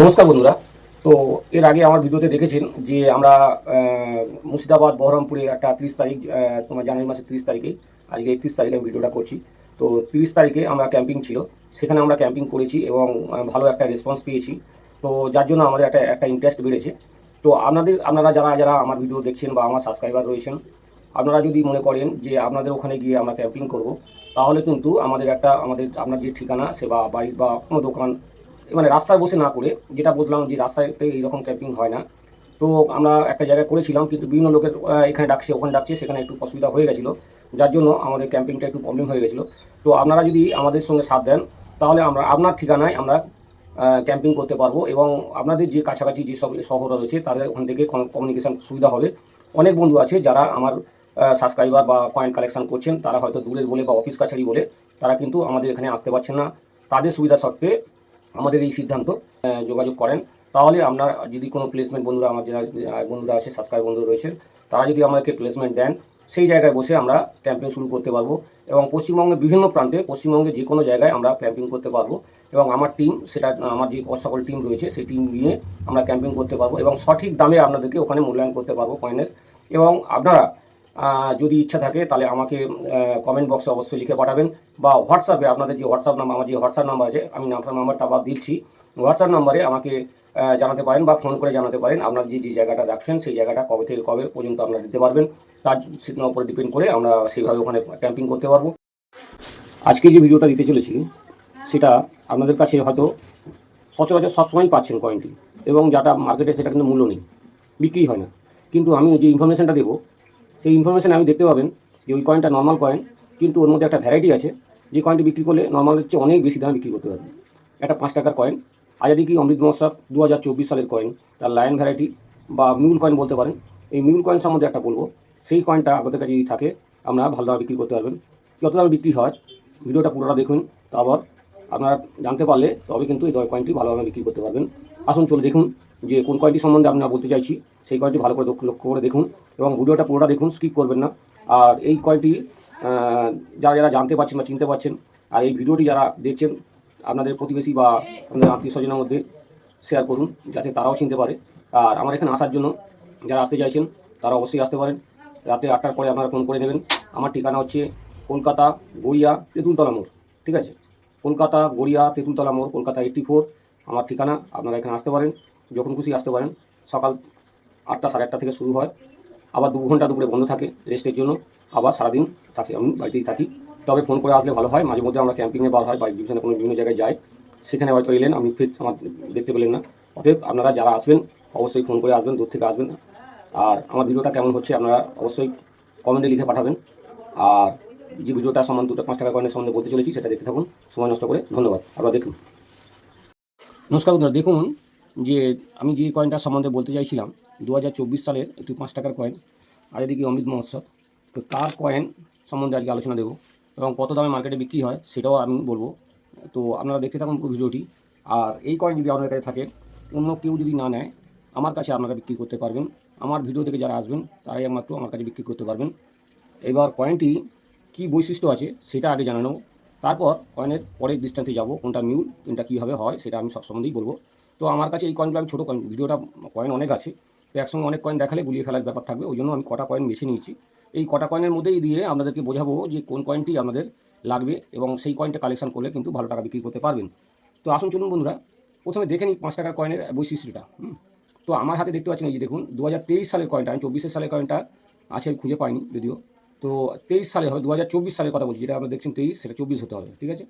নমস্কার বন্ধুরা। তো এর আগে আমার ভিডিওতে দেখেছেন যে আমরা মুর্শিদাবাদ, বহরমপুরে একটা তিরিশ তারিখ তোমার জানুয়ারি মাসের তিরিশ তারিখে, আজকে একত্রিশ তারিখে আমি ভিডিওটা করছি। তো তিরিশ তারিখে আমরা ক্যাম্পিং ছিল, সেখানে আমরা ক্যাম্পিং করেছি এবং ভালো একটা রেসপন্স পেয়েছি। তো যার জন্য আমাদের একটা একটা ইন্টারেস্ট বেড়েছে। তো আপনাদের, আপনারা যারা যারা আমার ভিডিও দেখছেন বা আমার সাবস্ক্রাইবার রয়েছেন, আপনারা যদি মনে করেন যে আপনাদের ওখানে গিয়ে আমরা ক্যাম্পিং করব, তাহলে কিন্তু আমাদের একটা, আমাদের, আপনার যে ঠিকানা সে বা বাড়ি বা কোনো দোকান মানে রাস্তায় বসে না করে, যেটা বললাম যে রাস্তাতে এইরকম ক্যাম্পিং হয় না। তো আমরা একটা জায়গায় করেছিলাম, কিন্তু বিভিন্ন লোকের এখানে ডাকছে, ওখানে ডাকছে, সেখানে একটু অসুবিধা হয়ে গেছিল। যার জন্য আমাদের ক্যাম্পিংটা একটু প্রবলেম হয়ে গেছিল। তো আপনারা যদি আমাদের সঙ্গে সাথ দেন, তাহলে আমরা, আপনার ঠিকানায় আমরা ক্যাম্পিং করতে পারব এবং আপনাদের যে কাছাকাছি যে সব শহর রয়েছে, তাদের ওখান থেকে কমিউনিকেশান সুবিধা হবে। অনেক বন্ধু আছে যারা আমার সাবস্ক্রাইবার বা কয়েন কালেকশন করছেন, তারা হয়তো দূরের বলে বা অফিস কাছারি বলে, তারা কিন্তু আমাদের এখানে আসতে পারছেন না। তাদের সুবিধা সত্ত্বে আমাদের এই সিদ্ধান্ত যোগাযোগ করেন। তাহলে আপনার যদি কোনো প্লেসমেন্ট বন্ধুরা আমার যারা বন্ধুরা আছে সাবস্ক্রাইব বন্ধু রয়েছে, তারা যদি আমাদেরকে প্লেসমেন্ট দেন, সেই জায়গায় বসে আমরা ক্যাম্পিং শুরু করতে পারব এবং পশ্চিমবঙ্গের বিভিন্ন প্রান্তে, পশ্চিমবঙ্গের যে কোনো জায়গায় আমরা ক্যাম্পিং করতে পারব এবং আমার টিম সেটা, আমার যে সকল টিম রয়েছে, সেই টিম নিয়ে আমরা ক্যাম্পিং করতে পারব এবং সঠিক দামে আপনাদেরকে ওখানে মূল্যায়ন করতে পারব কয়েনের এবং আপনারা যদি ইচ্ছা থাকে, তাহলে আমাকে কমেন্ট বক্সে অবশ্যই লিখে পাঠাবেন। বা হোয়াটসঅ্যাপে আপনাদের যে হোয়াটসঅ্যাপ নাম্বার, আমার যে হোয়াটসঅ্যাপ নাম্বার আছে, আমি নাম্বার নাম্বারটা আবার দিচ্ছি। হোয়াটসঅ্যাপ নাম্বারে আমাকে জানাতে পারেন বা ফোন করে জানাতে পারেন আপনার যে যে জায়গাটা রাখছেন, সেই জায়গাটা কবে থেকে কবে পর্যন্ত আপনারা দিতে পারবেন। তার সেটার উপরে ডিপেন্ড করে আমরা সেইভাবে ওখানে ক্যাম্পিং করতে পারব। আজকে যে ভিডিওটা দিতে চলেছি, সেটা আপনাদের কাছে হয়তো সচরাচর সবসময়ই পাচ্ছেন কয়েনটি এবং যাটা মার্কেটে সেটা কিন্তু মূল্য নেই। বিক্রি হয় না। কিন্তু আমি যে ইনফরমেশানটা দেবো সেই ইনফরমেশন আমি দেখতে পাবেন যে ওই কয়েনটা নর্মাল কয়েন কিন্তু ওর মধ্যে একটা ভ্যারাইটি আছে। যে কয়েনটি বিক্রি করলে নর্মাল হচ্ছে অনেক বেশি দামে বিক্রি করতে পারবেন একটা পাঁচ টাকার কয়েন আজাদি কি অমৃত মহোৎসব দু হাজার চব্বিশ সালের কয়েন তার লায়ন ভ্যারাইটি বা মিউল কয়েন বলতে পারেন। এই মিউল কয়েন সম্বন্ধে একটা বলব। সেই কয়েনটা আপনাদের কাছে যদি থাকে, আমরা ভালো দামে বিক্রি করতে পারবেন। কত দামে বিক্রি হয় ভিডিওটা পুরোটা দেখুন। তারপর আপনারা জানতে পারলে তবে কিন্তু এই দয় কয়েনটি ভালোভাবে বিক্রি করতে পারবেন। আসুন চলে দেখুন যে কোন কয়েনটি সম্বন্ধে আমরা বলতে চাইছি, সেই কয়েনটি ভালো করে লক্ষ্য করে দেখুন এবং ভিডিওটা পুরোটা দেখুন স্কিপ করবেন না। আর এই কয়েনটি যারা যারা জানতে পারছেন বা চিনতে পারছেন, আর এই ভিডিওটি যারা দেখছেন, আপনাদের প্রতিবেশী বা আপনাদের আত্মীয় স্বজনের মধ্যে শেয়ার করুন, যাতে তারাও চিনতে পারে। আর আমার এখানে আসার জন্য যারা আসতে চাইছেন, তারা অবশ্যই আসতে পারেন। রাতে আটটার পরে আপনারা ফোন করে নেবেন। আমার ঠিকানা হচ্ছে কলকাতা গড়িয়া তেঁতুলতলা মোড়, ঠিক আছে? কলকাতা গড়িয়া তেঁতুলতলা মোড়, কলকাতা এইট্টি ফোর আমার ঠিকানা আপনারা এখানে আসতে পারেন, যখন খুশি আসতে পারেন। সকাল আটটা সাড়ে আটটা থেকে শুরু হয়। আবার দু ঘণ্টা দুপুরে বন্ধ থাকে রেস্টের জন্য। আবার সারাদিন থাকি, আমি বাড়িতেই থাকি। তবে ফোন করে আসলে ভালো হয়। মাঝে মধ্যে আমরা ক্যাম্পিংয়ে বার হয় বা বিভিন্ন কোনো বিভিন্ন জায়গায় যাই। সেখানে হয়তো এলেন আমি ফির আমার দেখতে পেলেন না। অতএব আপনারা যারা আসবেন, অবশ্যই ফোন করে আসবেন, দূর থেকে আসবেন। আর আমার ভিডিওটা কেমন হচ্ছে আপনারা অবশ্যই কমেন্টে লিখে পাঠাবেন। আর যে ভিডিওটা সম্বন্ধে দুটো পাঁচ টাকা কয়েনের সম্বন্ধে বলতে চলেছি, সেটা দেখতে থাকুন। সময় নষ্ট করে ধন্যবাদ। আপনারা দেখুন। নমস্কার বন্ধুরা, দেখুন যে আমি যে কয়েনটা সম্বন্ধে বলতে চাইছিলাম দু হাজার চব্বিশ সালের একটি পাঁচ টাকার কয়েন আর এদিকে অমৃত মহোৎসব। তো তার কয়েন সম্বন্ধে আজকে আলোচনা দেবো এবং কত দামে মার্কেটে বিক্রি হয় সেটাও আমি বলব। তো আপনারা দেখতে থাকুন পুরো ভিডিওটি। আর এই কয়েন যদি আপনাদের কাছে থাকে, অন্য কেউ যদি না নেয়, আমার কাছে আপনারা বিক্রি করতে পারবেন। আমার ভিডিও থেকে যারা আসবেন, তারাই একমাত্র আমার কাছে বিক্রি করতে পারবেন। এবার কয়েনটি কী বৈশিষ্ট্য আছে, সেটা আগে জানানো তারপর কয়েনের পরের দৃষ্টান্তে যাব, কোনটা মিউল, কোনটা কীভাবে হয়, সেটা আমি সব সম্বন্ধেই বলব। তো আমার কাছে এই কয়েনগুলো আমি ছোটো কয়েন, ভিডিওটা কয়েন অনেক আছে, তো একসঙ্গে অনেক কয়েন দেখালে গুলিয়ে ফেলার ব্যাপার থাকবে, ওই জন্য আমি কটা কয়েন বেছে নিয়েছি। এই কটা কয়েনের মধ্যেই দিয়ে আপনাদেরকে বোঝাবো যে কোন কয়েনটি আমাদের লাগবে এবং সেই কয়েনটা কালেকশন করলে কিন্তু ভালো টাকা বিক্রি করতে পারবেন। তো আসুন চলুন বন্ধুরা, প্রথমে দেখে নিই পাঁচ টাকার কয়েনের বৈশিষ্ট্যটা তো আমার হাতে দেখতে পাচ্ছেন এই যে দেখুন, দু হাজার তেইশ সালের কয়েনটা, আমি চব্বিশের সালের কয়েনটা আছে খুঁজে পাইনি যদিও। তো তেইশ সালে হবে দু হাজার চব্বিশ সালের কথা বলছি, যেটা আপনারা দেখছেন তেইশ, সেটা চব্বিশ হতে হবে, ঠিক আছে?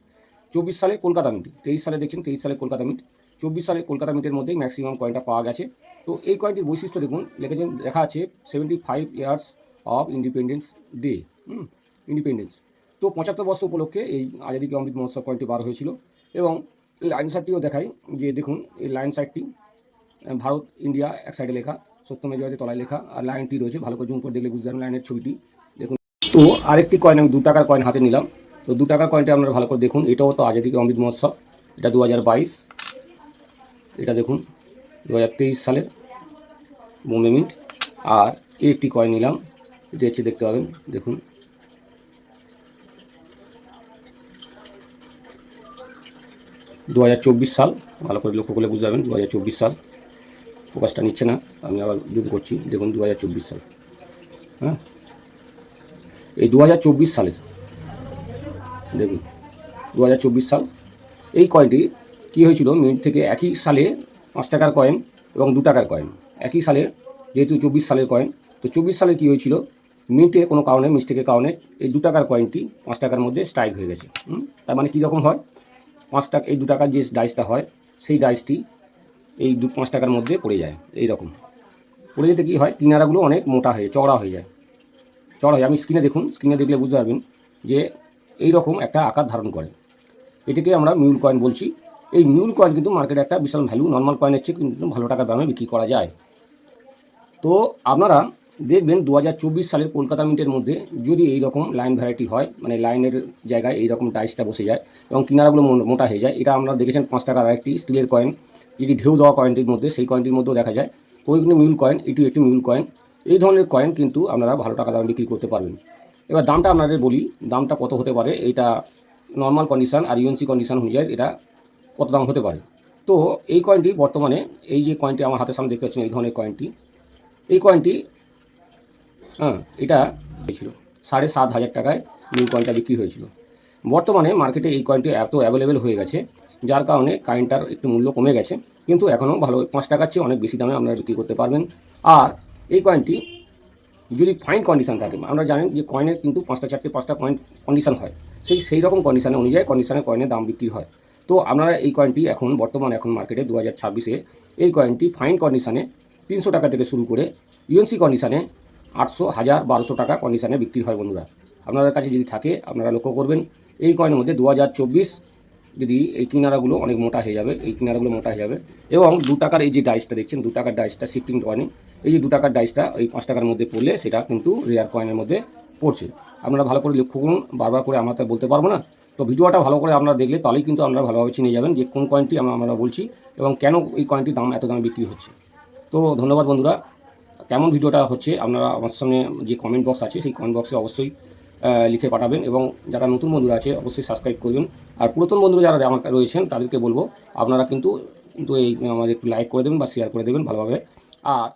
চব্বিশ সালে কলকাতা মিট, তেইশ সালে দেখছেন, তেইশ সালে কলকাতা মিট, চব্বিশ সালে কলকাতা মিটের মধ্যেই ম্যাক্সিমাম কয়েনটা পাওয়া গেছে। তো এই কয়েনটির বৈশিষ্ট্য দেখুন, লিখেছেন, লেখা আছে seventy five years of independence day independence তো পঁচাত্তর বর্ষ উপলক্ষে এই আজাদিকে অমৃত মহোৎসব কয়েনটি বার হয়েছিল এবং লাইন সাইডটিও দেখাই যে দেখুন, এই লাইন সাইডটি ভারত ইন্ডিয়া এক সাইডে লেখা সত্যমে জয়তে তলায় লেখা, আর লাইনটি রয়েছে, ভালো করে জুম করে দেখলে বুঝতে পারবেন লাইনের ছবিটি। তো আরেকটি কয়েন আমি দু টাকার কয়েন হাতে নিলাম। তো দু টাকার কয়েনটা আপনারা ভালো করে দেখুন। এটাও তো আজাদিকে অমৃত মহোৎসব। এটা দু হাজার বাইশ। এটা দেখুন দু হাজার তেইশ সালের বোম্বে মিন্ট। আর এই একটি কয়েন নিলাম। এটি হচ্ছে দেখতে পাবেন, দেখুন। দুহাজার চব্বিশ সাল, ভালো করে লক্ষ্য করলে বুঝতে পারবেন দু সাল। প্রকাশটা নিচ্ছে না। আমি আবার জুম করছি। দেখুন দু হাজার চব্বিশ সাল। হ্যাঁ? এই দু হাজার চব্বিশ সালের, দেখুন দু হাজার চব্বিশ সাল। এই কয়েনটি কী হয়েছিল? মিন্ট থেকে একই সালে পাঁচ টাকার কয়েন এবং দু টাকার কয়েন। একই সালে, যেহেতু চব্বিশ সালের কয়েন, তো চব্বিশ সালে কী হয়েছিল? মিন্টে কোনো কারণে, মিস্টেকের কারণে এই দু টাকার কয়েনটি পাঁচ টাকার মধ্যে স্ট্রাইক হয়ে গেছে। তার মানে কীরকম হয়? পাঁচ টাকা, এই দু টাকার যে ডাইসটা হয়, সেই ডাইসটি এই দু, পাঁচ টাকার মধ্যে পড়ে যায় এই রকম পড়ে যেতে কী হয়? কিনারাগুলো অনেক মোটা হয়ে চওড়া হয়ে যায়। চড়া হয় আমি স্ক্রিনে দেখুন স্ক্রিনে দেখলে বুঝতে পারবেন যে এই রকম একটা আকার ধারণ করে। এটাকে আমরা মিউল কয়েন বলছি। এই মিউল কয়েন কিন্তু মার্কেটে একটা বিশাল ভ্যালু নর্মাল কয়েনের চেয়ে কিন্তু ভালো টাকার দামে বিক্রি করা যায়। তো আপনারা দেখবেন দু হাজার চব্বিশ সালের কলকাতা মিন্টের মধ্যে যদি এই রকম লাইন ভ্যারাইটি হয় মানে লাইনের জায়গায় এই রকম ডাইসটা বসে যায় এবং কিনারাগুলো মোটা হয়ে যায়, এটা আপনারা দেখেছেন পাঁচ টাকার আরেকটি স্টিলের কয়েন যেটি ঢেউ দেওয়া কয়েনটির মধ্যে, সেই কয়েনটির মধ্যেও দেখা যায়। ওইগুলো মিউল কয়েন এটি একটি মিউল কয়েন এই ধরনের কয়েন কিন্তু আপনারা ভালো টাকা দামে বিক্রি করতে পারবেন। এবার দামটা আপনাদের বলি, দামটা কত হতে পারে এটা নর্মাল কন্ডিশন আর ইউএনসি কন্ডিশন অনুযায়ী এটা কত দাম হতে পারে। তো এই কয়েনটি বর্তমানে, এই যে কয়েনটি আমার হাতের সামনে দেখতে পাচ্ছেন এই ধরনের কয়েনটি এই কয়েনটি হ্যাঁ এটা হয়েছিল, সাড়ে সাত হাজার টাকায় নিউ কয়েনটা বিক্রি হয়েছিল। বর্তমানে মার্কেটে এই কয়েনটি এত অ্যাভেলেবেল হয়ে গেছে, যার কারণে কয়েনটার একটু মূল্য কমে গেছে, কিন্তু এখনও ভালো, পাঁচ টাকার চেয়ে অনেক বেশি দামে আপনারা বিক্রি করতে পারবেন। আর এই কয়েনটি যদি ফাইন কন্ডিশন থাকে, আমরা জানেন যে কয়েনের কিন্তু পাঁচটা, চারটে, পাঁচটা কয়েন কন্ডিশন হয়। সেই সেই রকম কন্ডিশনে অনুযায়ী কন্ডিশনে কয়েনের দাম বিক্রি হয়। তো আপনারা এই কয়েনটি এখন বর্তমানে, এখন মার্কেটে দু হাজার ছাব্বিশে এই কয়েনটি ফাইন কন্ডিশনে তিনশো টাকা থেকে শুরু করে ইউএনসি কন্ডিশনে আটশো, হাজার, বারোশো টাকা কন্ডিশনে বিক্রি হয় বন্ধুরা। আপনাদের কাছে যদি থাকে, আপনারা লক্ষ্য করবেন, এই কয়েনের মধ্যে দু হাজার চব্বিশ যদি এই কিনারাগুলো অনেক মোটা হয়ে যাবে, এই কিনারাগুলো মোটা হয়ে যাবে। এবং দু টাকার এই যে ডাইসটা দেখছেন, দু টাকার ডাইসটা শিফটিং কয়েন এই যে দু টাকার ডাইসটা ওই পাঁচ টাকার মধ্যে পড়লে সেটা কিন্তু রেয়ার কয়েনের মধ্যে পড়ছে। আপনারা ভালো করে লক্ষ্য করুন, বারবার করে আমরা তো বলতে পারব না। তো ভিডিওটা ভালো করে আপনারা দেখলে তাহলেই কিন্তু আপনারা ভালোভাবে চিনে যাবেন যে কোন কয়েনটি আমরা বলছি এবং কেন এই কয়েনটির দাম এত দামে বিক্রি হচ্ছে। তো ধন্যবাদ বন্ধুরা। কেমন ভিডিওটা হচ্ছে আপনারা আমার সঙ্গে যে কমেন্ট বক্স আছে, সেই কমেন্ট বক্সে অবশ্যই লিখে পাঠাবেন এবং যারা নতুন বন্ধুরা আছে, অবশ্যই সাবস্ক্রাইব করবেন। আর পুরাতন বন্ধুরা যারা আমার রয়েছেন, তাদেরকে বলব, আপনারা কিন্তু কিন্তু এই, আমাদের একটু লাইক করে দেবেন বা শেয়ার করে দেবেন ভালোভাবে। আর